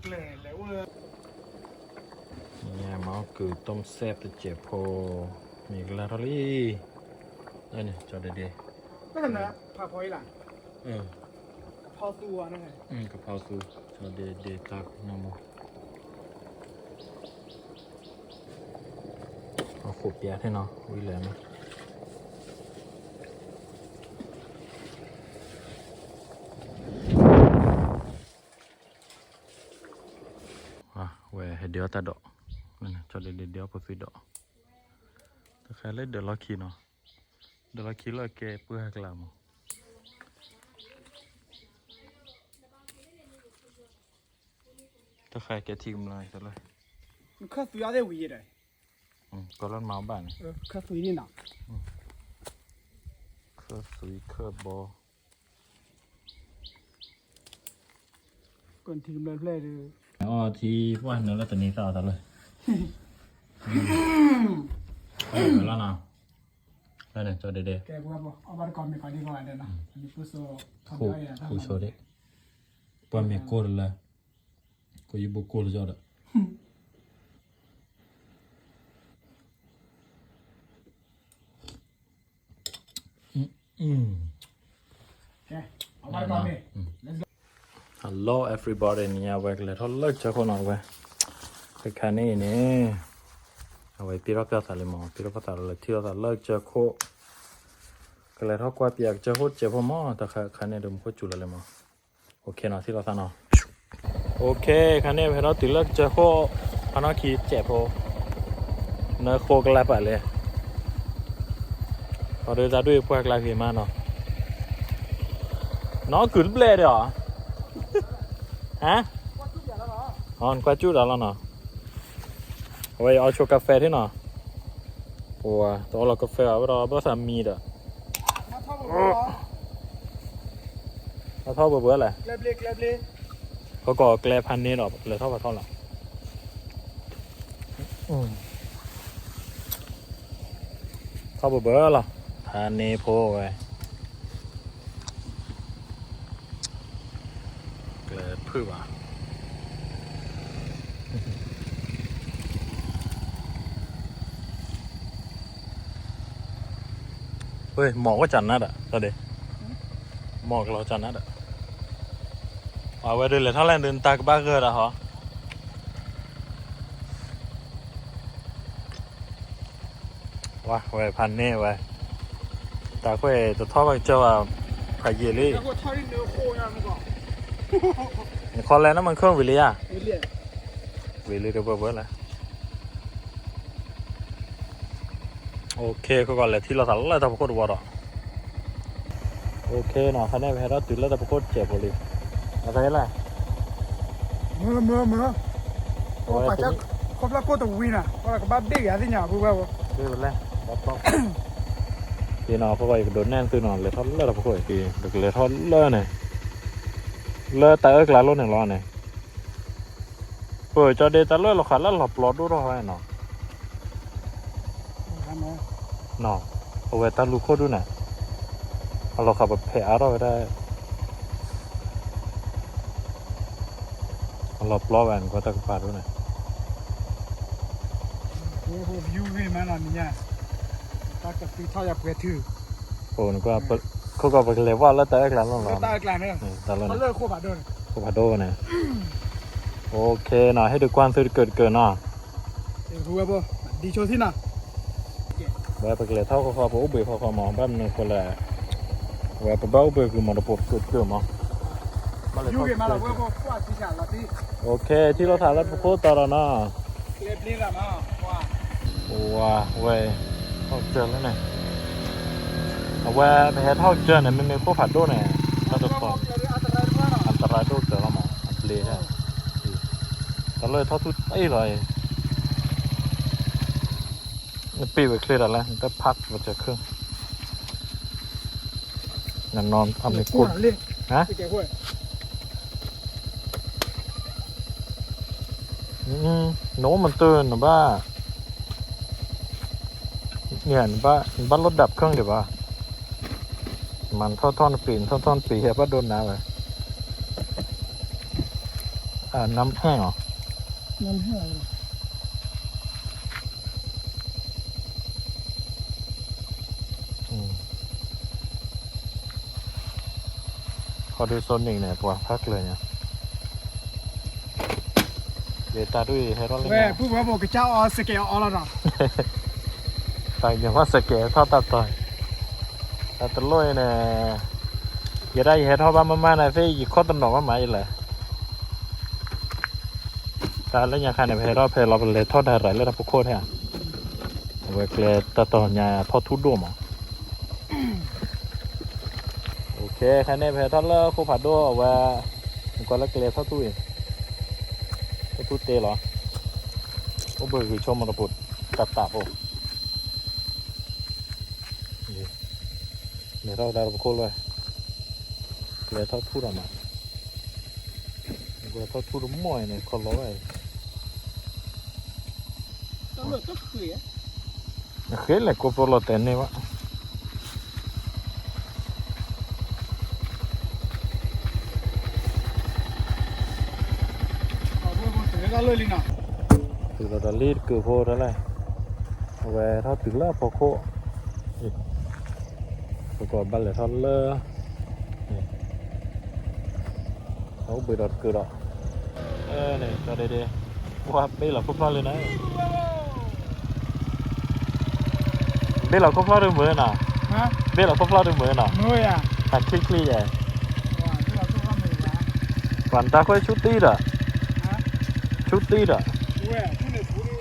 เนี่ยถ้าจะต่ออันตรายด้วยเจอแล้วมั้งอัปเลยเนี่ยอ่านารินแกสึกโคตรเป๊ะเลยวะเนี่ยหมอคือต้มแซ่บตะเจ็บโพมีกระทอรี่เอ้ยเนี่ยจอดเด็ดก็ทำนะพาพอยหลังๆเออพอตัวนั่นไงอืมกะเพราซูจอดเด็ดๆตักน้ำมันเอาขวดเปียกให้เนาะวิเลยมั้ยอะ เว้ยให้เดี๋ยวตาดอกนั่นน่ะจอดเด็ดๆเดี๋ยวพอซื้อดอกถ้าใครเล่นเดี๋ยวเราขี่เนาะเดี๋ยวเราขี่แล้วแกเพื่อให้กลามงถ้าใครแกทีมเลยซะเลยมันข้าสุยาได้วีเลยอืมก็ร้อนมาบ้านเออข้าสุยนี่หนักเครือสุยเครือบอก่อนทีมเลยเพลย์เลย อ๋อที่ว่าเนื้อแล้วตอนนี้ต่อซะเลยเออแล้วนะแล้วเนี่ยจอเด็ดแกบอกว่าเอาบัตรก่อนไม่ค่อยดีกว่าเดินนะอันนี้ผู้โซ่ๆทำคู่ได้นะคู่โชว์ดิปอนมีกูเลยกูยิบกูเลยจอดอะอืมอืมแกเอาบัตรก่อนนี่ Hello everybody เนี่ยเวกเลยทอดเลิกเจอคนเอาไว้ไปแค่นี้นี่เอาไว้ปีรอบเปียกสาลิมอปีรอบตาเลยที่เราตัดเลิกเจอโคก็เลยทอดกว่าเปียกเจอโคเจอพ่อมอแต่แค่แค่นี้เดิมโคจุลเลยมอโอเคเนาะที่เราตัดเนาะโอเคแค่นี้เพเราติดเลิกเจอโคพนักขี่เจ็บโพเนื้อโคก็แล้วไปเลยพอเดินจะด้วยพวกลายผีมาเนาะน้องกึ่นเบลดเหรอ ฮะอ๋อนกว่าจุดแล้วเนาะเอาไว้เอาโชกาแฟที่เนาะโอ้ตัวเรากาแฟเอาไว้รอเพื่อสามีเด้อมาท่อบอกว่าเอาเท่าเบื่อๆแหละเกลบเล็กเกลบเล็กก็ก่อแกลพันนี้หรอเหลือเท่ากับเท่าไหร่อืมเท่าเบื่อๆหรอพันนี้โพไว้ เกลือพืชว่ะเฮ้ยหมอกก็จันนัดอะตอนเด็กหมอกเราจันนัดอะเอาไว้ดินเลยเท่าไหรเดินตากบ้าเกิดอะเหรอว้าไว้พันเน่ไว้ตากไว้ตัวท่อไปเจ้าอะพายเยลี่ แล้วก็ท่อที่เนื้อโคยังมันก็คอนแล้วนะมันเครื่องวิลลี่อะไม่เรียกวิลลี่เดี๋ยวเบิร์ดละโอเคก็ก่อนเลยที่เราสั่งแล้วแต่พวกคนวอร์ดโอเคเนาะคะแนนแพ้เราติดแล้วแต่พวกคนเจ็บเลยอะไรล่ะเมื่อเมื่อเมื่อโอ้ปัจจัยครบแล้วก็ต้องวินอะเพราะก็บ้าเด็กอย่างที่เนี่ยพูดว่าด้วยมันแรกรับต้องพี่น้องเขาก็อีกโดนแน่นตื่นนอนเลยทอดเลิศพวกอีกทีเด็กเลยทอดเลิศเนี่ย เลิศแต่เอิกลารถหนึ่งร้อยเนี่ยเปิดจอเดตเลิศเราขาดแล้วหลับรอดูรอให้เนาะทำไมเนาะเอาไว้ตาลูกโคตรดูน่ะเอาเราขับแบบแผลเราไว้ได้เอาหลับล้อแหวนก็ตะกปาดูน่ะโอ้โหวิววิวมันอันนี้ตากับตีท่อยาเปถือโอ้นึกว่าเปิด เขาก็ไปเลยว่าแล้วแต่เอิกลารถเราตากลางเนี่ยนี่ตาเลิศเขานะเลิกโคบาโดนโคพาโดนะโอเคหน่อยให้ดูกว้างสุดเกิดเกินเนาะเออพูดว่าบ่ดีโชที่น่ะแบบไปเลยเท่ากับเขาผมเบื่อเขาเขามองแบบนึงคนละแบบไปเบ้าเบื่อคือมันระบบเกิดเกิดมั้งยูเกมาแล้วว่าว่าว่าที่ฉันละที่โอเคที่เราถ่ายแล้วโคตรตอนเนาะเกล็ดนี่ละมาว่า ว้าเว้ยเขาเจอแล้วเนี่ย เอาไว้ไปให้เท่าเจอเนี่ยมันมีพวกผัดด้วยเนี่ยถ้าจะต่อันตรายมากอันตรายด้วยเจอแล้วดีใช่ตอนเลยเทอดทุกไอ้เลยปีไปเคลียร์แล้วแต่พักมันจะเครื่องนั่นนอนทำในกุดเรียกฮะอืมโน้มันตื่นหรือว่าเนี่ยหรือว่าหรือว่ารถดับเครื่องเดี๋ยวว่า มันท่อท่อนปีนท่อท่อนปีเฮียว่าโดนน้ำเลยอ่าน้ำแห้งเหรอเงินเท่าไหร่อืมขอดูโซนหนึ่งหน่อยพวกพักเลยเนี่ยเดี๋ยวตาด้วยให้รอดเลยแม่นะผู้ว่าบอกกับเจ้าออสเกลออแล้วเนาะตายอย่างว่าสเกลท่อตาต่อย ตาตะลุยนี่ยอย่าได้เห็นท่อบ้านมาๆนะเฟ้ยยี่ข้อตำหนอกมาใหมายเลยตาแล้วยังคันเนี่ยเพรอเพรเราไปเลยทอดอะไรแล้วนะพวกโคตรเนี่ยเวกเลตต่อเนี่ยทอดทุดดวมอะโอเคคันนี้เพรทอดแล้วคู่ผัดด้วยว่ามันก็แล้วเกลือทอดทุยทอดทุเตเหรอโอ้เบอร์คือชมมระปุดตับตับโอ้ để rau đào cô rồi để thao thu rồi mà vừa thao thu đúng mỏi này còn lỗ này ต้อง เลือกก็เกลี่ย khế là cô pro lọt tiền này quá เอาพวกมันเสือก็เลยลินะ từ đó là lít cửa vô đó này về thao từ lớp phô khô rồi còn bắt lại thao lơ thấu bị đọt cửa đó ê này cho đây đi qua đây là phút lo lên đấy đây là phút lo được mới nào ฮะ đây là phút lo được mới nào เมื่อยอะ à click click vậy ว่าที่เราต้องทำเลยนะ còn ta có chút tí rồi ฮะ chút tí rồi เว้ยผู้เนี่ยผู้นี่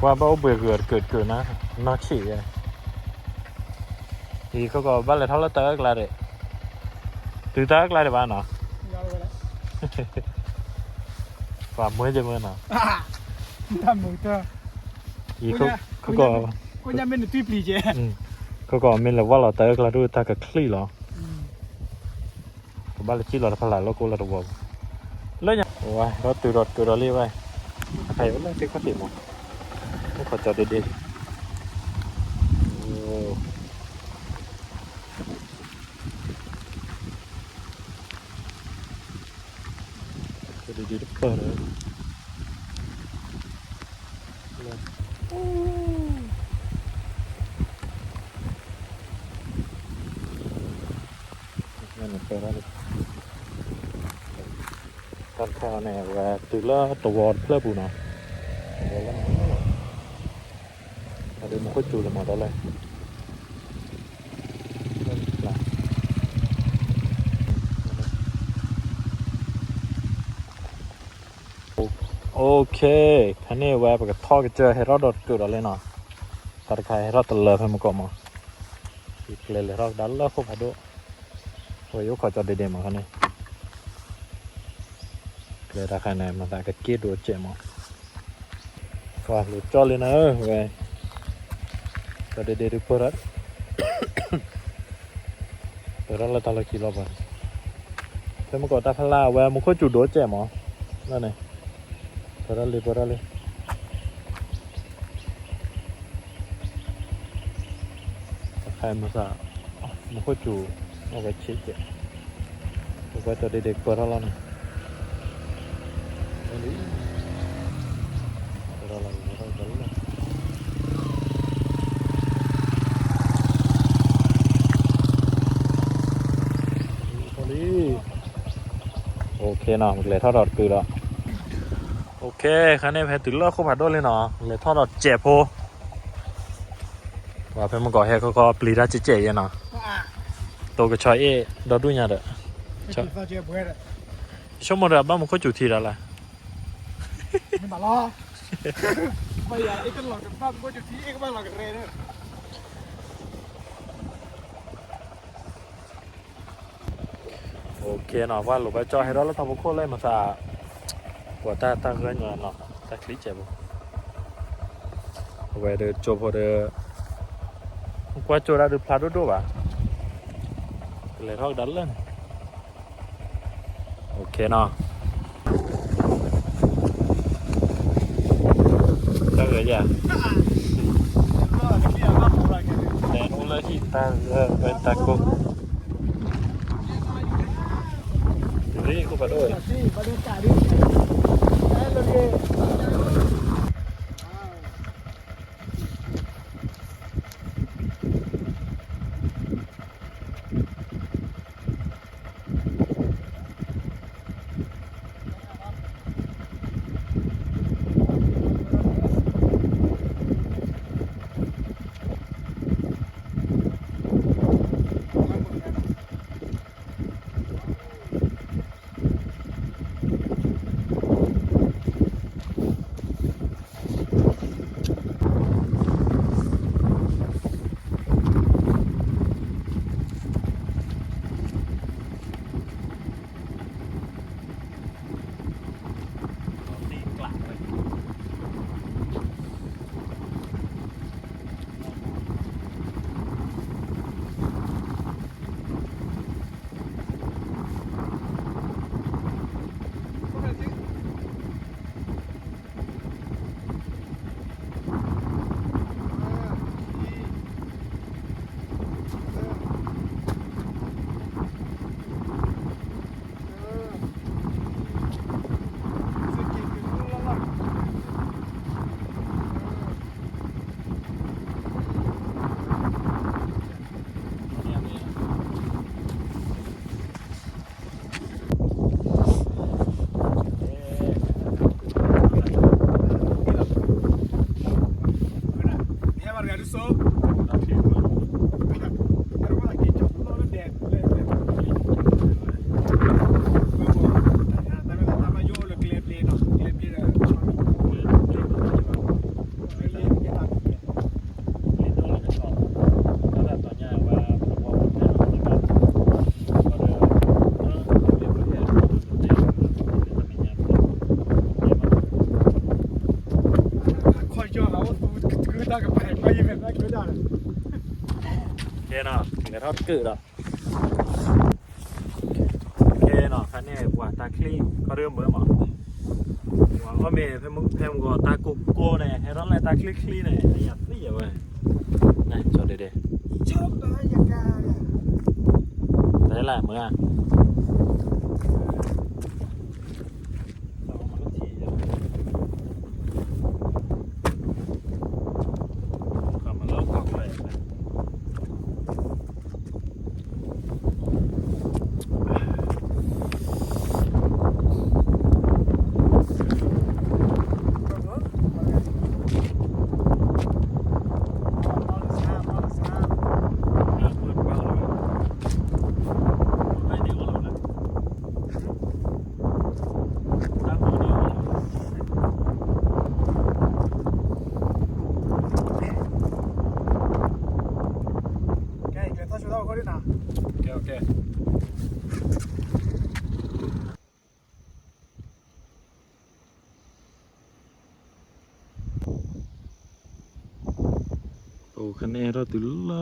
qua bao bừa gượt cượt cượt nó nó chỉ vậy thì có có bắt lại tháo lá tớ lại đấy từ tớ lại để bạn nó ยาวเลยนะ và mới cho mưa nó อ่าทำมือเตอร์ thì Ôi có nha, có ôi có ก็ยังเป็นตุ้ยปลีเจ ừ. có có mình là bắt lại tớ lại đuôi ta cả clear lo อืม có bắt lại chỉ là phải lại lo cô là đồ lấy nhá wow nó từ đọt từ đó đi vậy thầy vẫn đang cái phát triển mà nó còn chờ đi đi Ồ. Cho đi đi đắp bờ nữa Lên. Lên một bờ ra đi. Con kho này và từ là tổ vọt là bù nào ở đây một cái chùi là màu đó lên Lên là. ok cái này về cái thọ cái chơi hay rót đột cửa đó lên nào tại cái hay rót tờ lờ phải một cọng mà thì lên là rót đá lơ không phải độ rồi yếu khỏi cho để để mà cái này เลยราคาไหนมาตากระเกียดดูเจมั้งก็หลุดจอเลยนะเว้ยก็เดี๋ยวเดี๋ยวเปิดเปิดล้วตอนละกี่รอบอะเพิ่มก่อนตาพลาเว้ยมันก็จุดโดดเจมั้งนั่นไงเปิดเลยเปิดเลยใครมาสามันก็จุดเอาไปเช็คเจ็บเอาไปตัวเด็กๆเปิดแล้วนะ โอเคเนาะเลยทอดดอดคือแล้วโอเคคันนี้แพ้ถึงเลิกเข้าผัดด้วยเลยเนาะเลยทอดดอดเจ็บโพว่าเพื่อนมันก่อเหตุเขาก็ปลีได้เจ๊ๆเนาะอ่าตัวก็ชอยเอดอดุญาเด้อไม่ติดต่อเจ็บเว้ยเลยชั่วโมงเดียวบ้านมันก็จุดทีแล้วล่ะ ไม่มาล้อไม่อยากไอ้กันหลอกกันบ้างก็จะทีไอ้ก็บ้างหลอกกันเรนเนี่ยโโอเคเนาะว่าหลบ ไปจอให้เราแล้ว เดี๋ยวทอดกึดอะโอเคเนาะคันนี้ว่าตาคลีเขาเริ่มเบื่อมั้งว่าก็มีเพิ่มเพิ่มก็ตากุกโก้เนี่ยให้เราเลยตาคลีคลีเนี่ยอยากนี่เว้ยนี่จอดเด็ดชอบอะไรอย่างเงี้ยๆได้หลายมื้อขับมาแล้วขับเลย Ok, che faccio dopo con una. โอเคโอเคโอ้คะแนนเราตุลล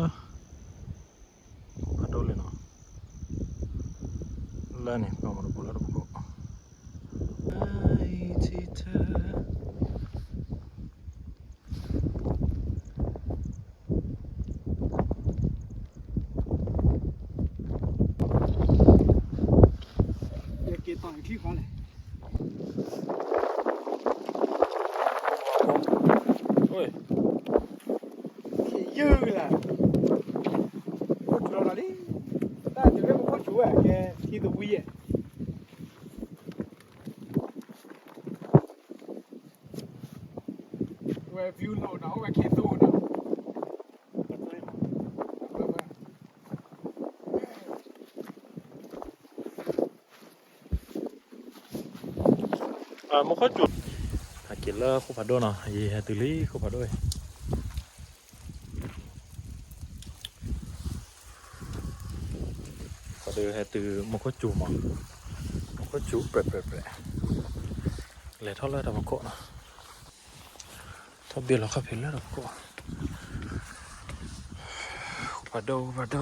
to the weir. Where view low now, where can do now. À, một khóa chuột. Hãy à, kể là không phải đôi nào, gì từ lý không phải đôi. ตือแตือมันก็จูมองมันก็จูแปรแปรแปรเลยท่าไรดับก็นะท่าเบียร์เราขับเพลินดัวก็ปาโดปาโด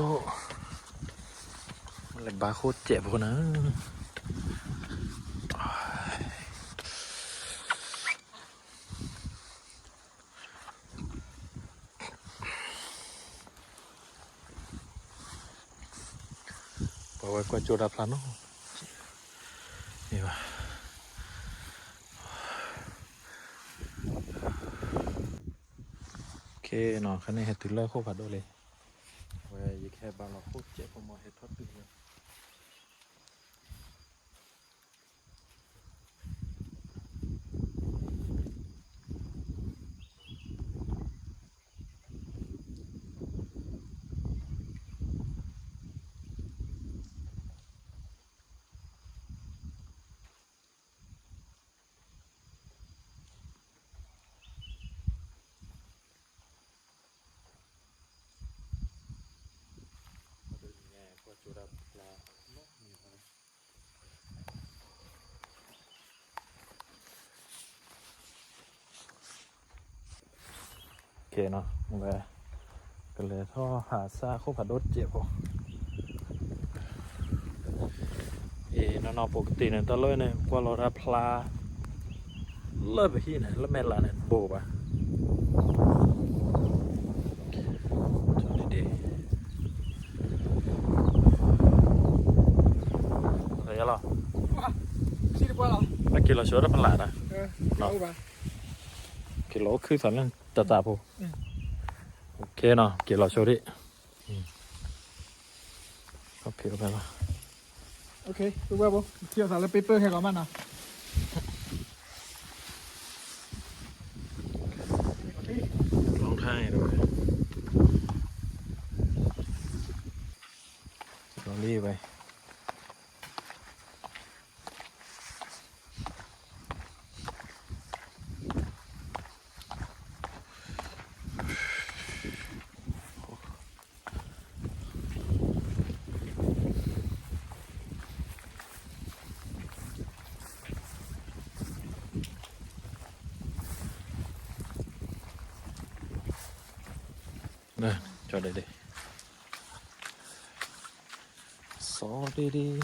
มันเลยบาโคตรเจ็บคนนะ กว่าจุดาพลานนี่วะโอเคเนาะคันนี้เห็ดถึงเลิกโคตรผัดด้วยเลยเว้ยยิ่งแค่บางเราโคตรเจ็บพมมาเห็ดทอดตึงเลย qua chỗ đạp là nó nhiều hơn ok nó về cái lệ tho hạ xa không phải đốt chịu không thì nó nó ปกติเนี่ยตะเลยเนี่ยกว่าเรารับพลาเลิกไปที่ไหนแล้วแม่นละเนี่ยโบปะจอดดีๆ Thấy chưa? Xin đi qua nào. Cái kia là số rất là lạ Ờ, Nào. đâu bà? Cái lỗ cứ phải lên tạp tạp không? Ừ. Ok nào, cái là số đi Ừ. Ok, ok nào Ok, đi qua bố. Chia sẻ là paper hay có mà nào. Ok. Long thai rồi Nó đi vậy Đây, cho đây đi Xó đi đi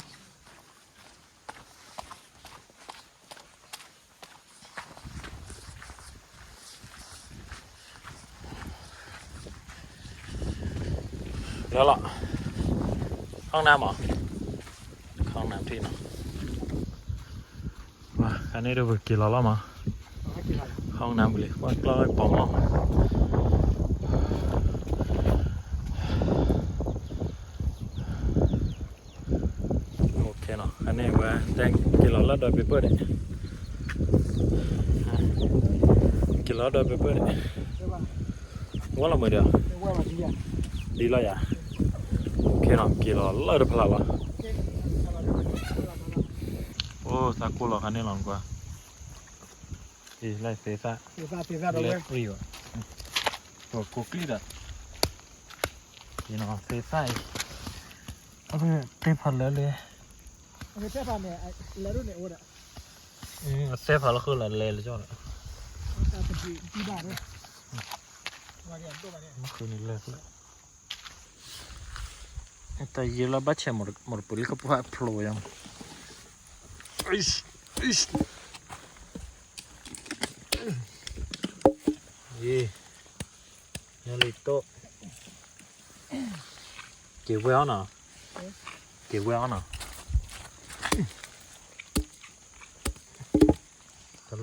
Đó lọ Không nam hả? Không nam thì nào Wow, cái này đâu vừa kỳ lọ lắm mà Đó, kìa là. ห้องน้ำไปเลยว่าใกล้ปอมอโอเคเนาะอั นนี้ว่าแจ้งกิโลละดอยเปเปอร์เด็กิโลด อยเปเปอร์เด็ Đây bà. ว่าเราเมื่อเดียว Đây qua bà chị à. ดีแล้วอย่าโอเคเนาะกิโลละดอย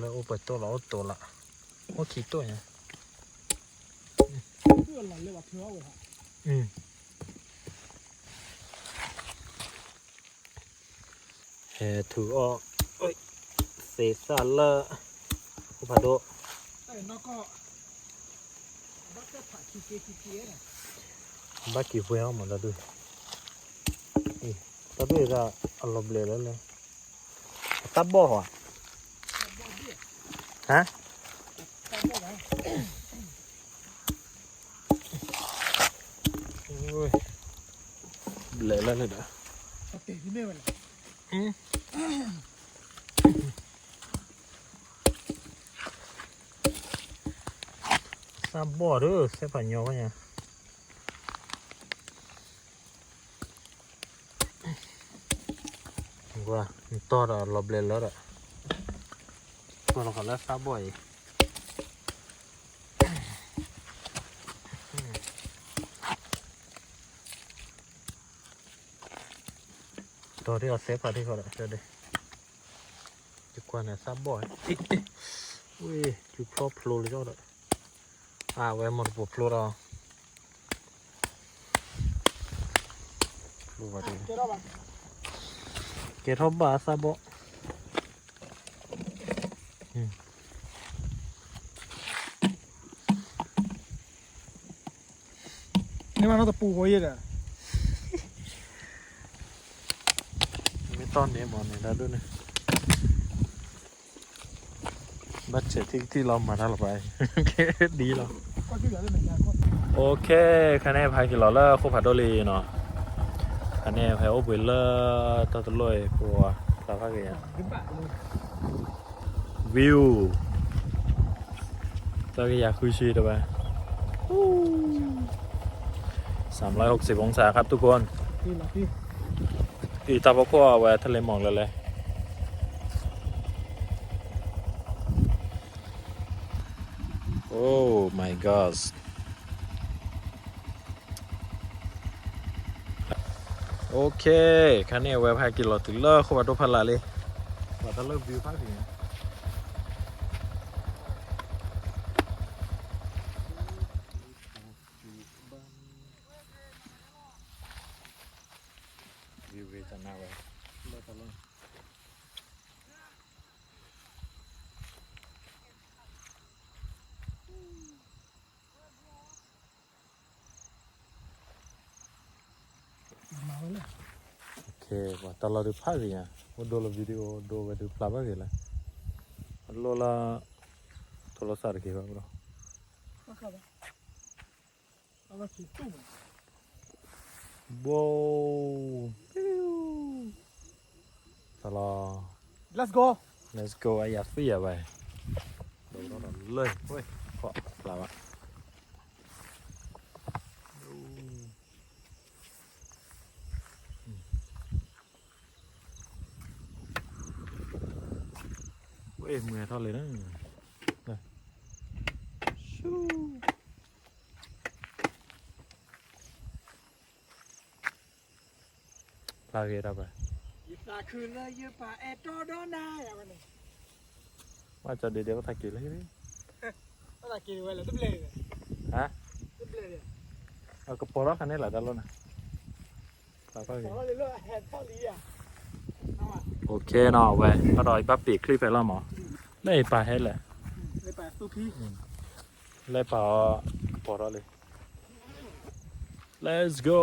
mấy ô bật to lão to là ô chỉ to nhỉ ừ hè thử ô ơi xế xa lơ ô bà đô nó có bác kỳ vui không mà là đuôi ta bây giờ lọc lệ lên lên ta bỏ hả ฮะ Ta bỏ vào. โอ้ยเลยแล้วเลยเด้อ tè đi mê vậy ซาบอเด้อเซปัญญาวะเนี่ยว่ามันต่อละลบเลยแล้วอะ ตัวเราขอแล้วซาบอยตัวที่เราเซฟพาที่เขาเลยเดี๋ยวดิจุกว่าเนี่ยซาบอยอิ๊ะอิ๊ะอุ้ยจุกครอบโผล่เลยเนี่มันน่าจะปูเขายอะอะไม่ต้อนเนี่ยหมอนี่แล้วด้วยนะบัตเจ็ที่ที่เรามาทั้งหรอไปโอเคดีหรอโอเคคะแนนพายกีเราเลอร์คู่ผัดโดรีเนาะคะแนนพายโอเบลเลอร์ตัวตลอยปัวตาพักยกียวิวตัวก็อยากคุยชีตัวไป 360 องศาครับทุกคนอีตาพ่อกัอแวทะเลหมอกเลยเลยโอ้ my god โอเคคันนี้เวลพากินรถถึงเลิกขวัดดูพันลาเลยวัดทะเลวิวภาคเหนือ โอเคว่าตลอดดูภาคเหนือว่าดูละวิดีโอดูไปดูพลาบ้างเลยโลละโทรศัพท์กี่บ้างบรอ có sao vậy nó là chỉ tu ว้าวตลอด let's go let's go ไอ้ยาฟี่อะไปดูเราเลยเฮ้ยขอปลาวะเว้ยมือเท่าเลยนะนะชูปลาเกตาไป là khử là như bà e cho đó na à bạn này ว่าจะเดี๋ยวเดี๋ยวก็ถ่ายกี่เลย nó là kỳ vậy là tấp lề rồi ฮะ tấp lề rồi เอากระโปรงคันนี้แหละด้านรถนะปลาเก nó là nó hẹn phong lý à không à โอเคเนาะเว้ยอร่อยปั๊บปีกคลิปไปแล้วหมอ เล่ปลาให้แหละ đây bà tu khí เล่ปลากระโปรงเลย let's go